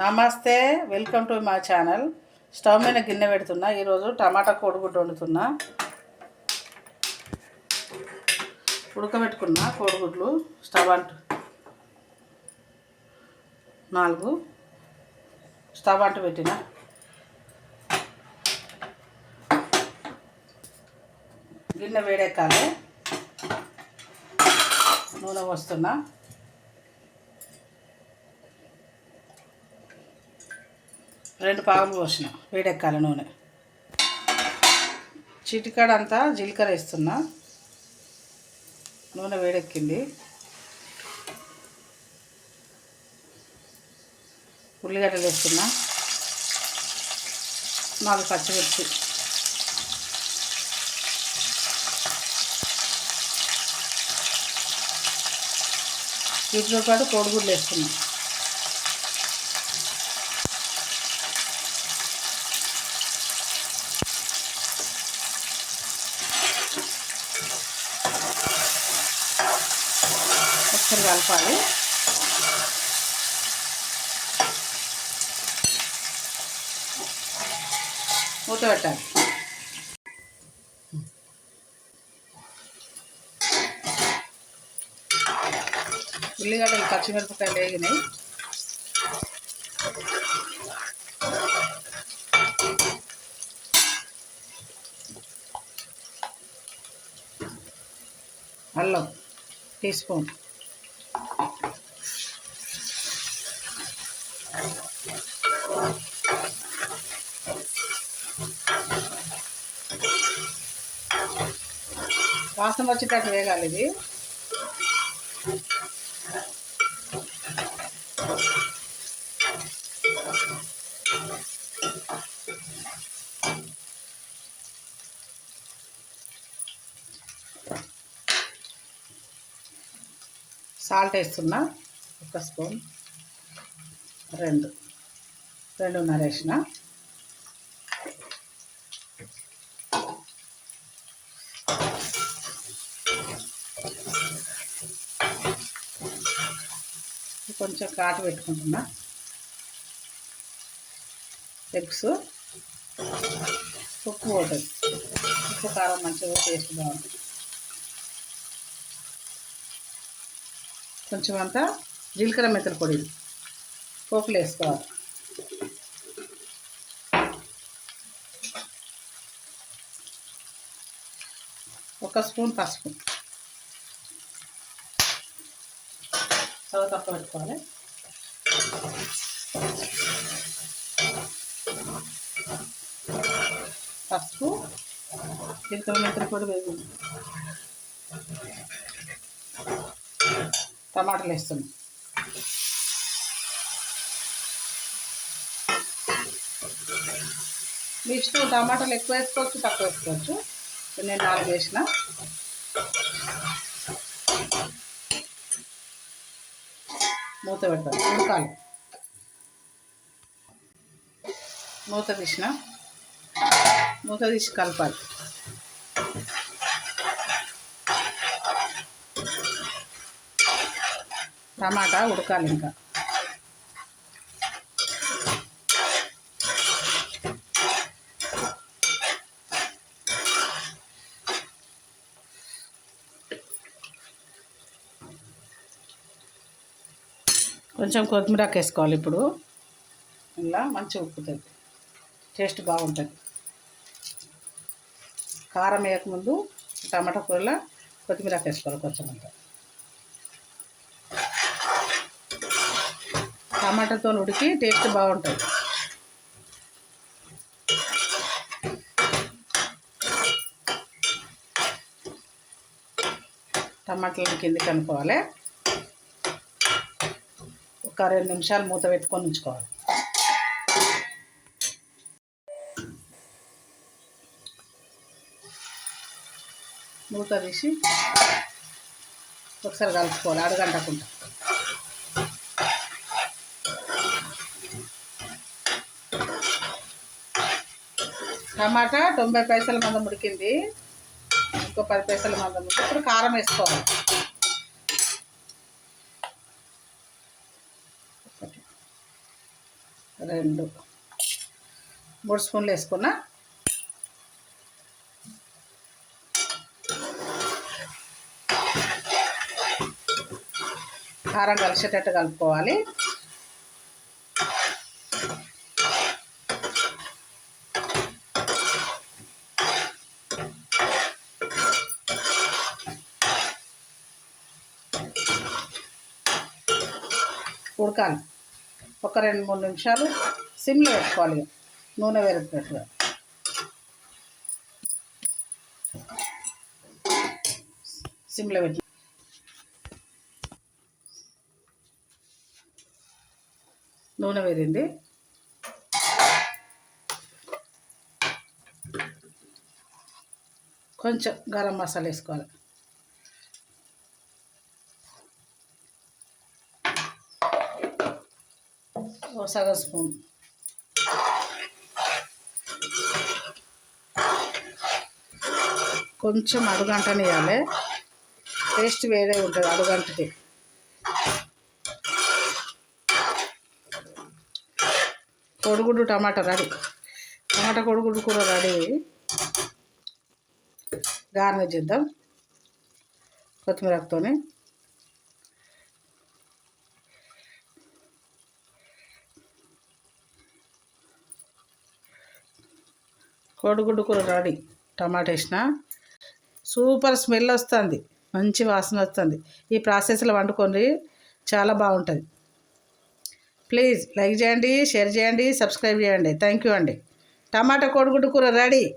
నమస్తే welcome to మా channel. Stove మీద గిన్నె పెడుతున్నా. ఈరోజు టమాటా కోడిగుడ్డు వండుతున్నా. ఉడకబెట్టుకున్నా కోడిగుడ్లు స్టవ్ అంటు నాలుగు. స్టవ్ అంటు పెట్టిన. గిన్నె వేడెక్కాలి. నూనె పోస్తున్నా. రెండు పావులు పోసిన. వేడెక్కాలి నూనె. చిటికాడ అంతా జీలకర్ర వేస్తున్నా. నూనె వేడెక్కింది. ఉల్లిగడ్డలు వేస్తున్నా. నాలుగు పచ్చిమిర్చి. వీటితో పాటు కోడిగుడ్లు వేస్తున్నాం. ఒకసారి కలపాలి. మూత పెట్టాలి. ఉల్లిగడ్డలు పచ్చిమిరపకాయలు వేగినాయి. అల్లం టీ స్పూన్. వాసన వచ్చేటట్టు వేగాలి ఇది. సాల్ట్ వేస్తున్నా ఒక స్పూన్. రెండు. రెండున్నర వేసిన. కొంచెం కాటు పెట్టుకుంటున్నా. ఎగ్స్. ఉప్పు పోతుంది. ఉప్పు కారం మంచిగా టేస్ట్ బాగుంటుంది. కొంచెం అంతా జీలకర్ర మెత్తల పొడి. పోపులు వేసుకోవాలి. ఒక స్పూన్ పసుపు. స్టవ్ తక్కువ పెట్టుకోవాలి. పసుపు జీలకర్ర మెత్తల పొడి వేగింది టమాటాలు వేస్తున్నాం మీ ఇష్టం టమాటాలు ఎక్కువ వేసుకోవచ్చు తక్కువ వేసుకోవచ్చు. నేను నాలుగు వేసిన. మూత పెడతాను. ఉడకాలి మూత తీసిన. మూత తీసి కలపాలి. టమాటా ఉడకాలి ఇంకా. కొంచెం కొత్తిమీర వేసుకోవాలి ఇప్పుడు. ఇలా మంచిగా ఉప్పుతుంది. టేస్ట్ బాగుంటుంది. కారం వేయకముందు టమాటా కూరలో కొత్తిమీర వేసుకోవాలి కొంచెం అంతా. టమాటాతో ఉడికి టేస్ట్ బాగుంటుంది. టమాటాలను కింద అనుకోవాలి ఒక రెండు నిమిషాలు మూత పెట్టుకొని ఉంచుకోవాలి. మూత తీసి ఒకసారి కలుపుకోవాలి అడగంటకుండా టమాటా తొంభై పైసల మందం ఉడికింది. ఇంకో పది పైసల మందం ఉడికి ఇప్పుడు కారం వేసుకోవాలి. ఒకటి రెండు మూడు స్పూన్లు వేసుకున్నా. కారం కలిసేటట్టు కలుపుకోవాలి. ఉడకాలి. ఒక రెండు మూడు నిమిషాలు సిమ్లో పెట్టుకోవాలి నూనె వేరేటట్టుగా సిమ్లో పెట్టి నూనె వేరింది కొంచెం గరం మసాలా వేసుకోవాలి. ఓ సగం స్పూన్. కొంచెం అడుగంటనియాలి టేస్ట్ వేరే ఉంటుంది అడుగంటది కొడుగుడు టమాటా రెడీ. టమాటా కొడుగుడు కూర రెడీ. గార్నిష్ చేద్దాం కొత్తిమీరతోనే కోడిగుడ్డు కూర రెడీ. టమాటా వేసిన. సూపర్ స్మెల్ వస్తుంది. మంచి వాసన వస్తుంది. ఈ ప్రాసెస్లో వండుకొని చాలా బాగుంటుంది. ప్లీజ్ లైక్ చేయండి షేర్ చేయండి సబ్స్క్రైబ్ చేయండి. థ్యాంక్ యూ అండి. టమాటా కోడిగుడ్డు కూర రెడీ.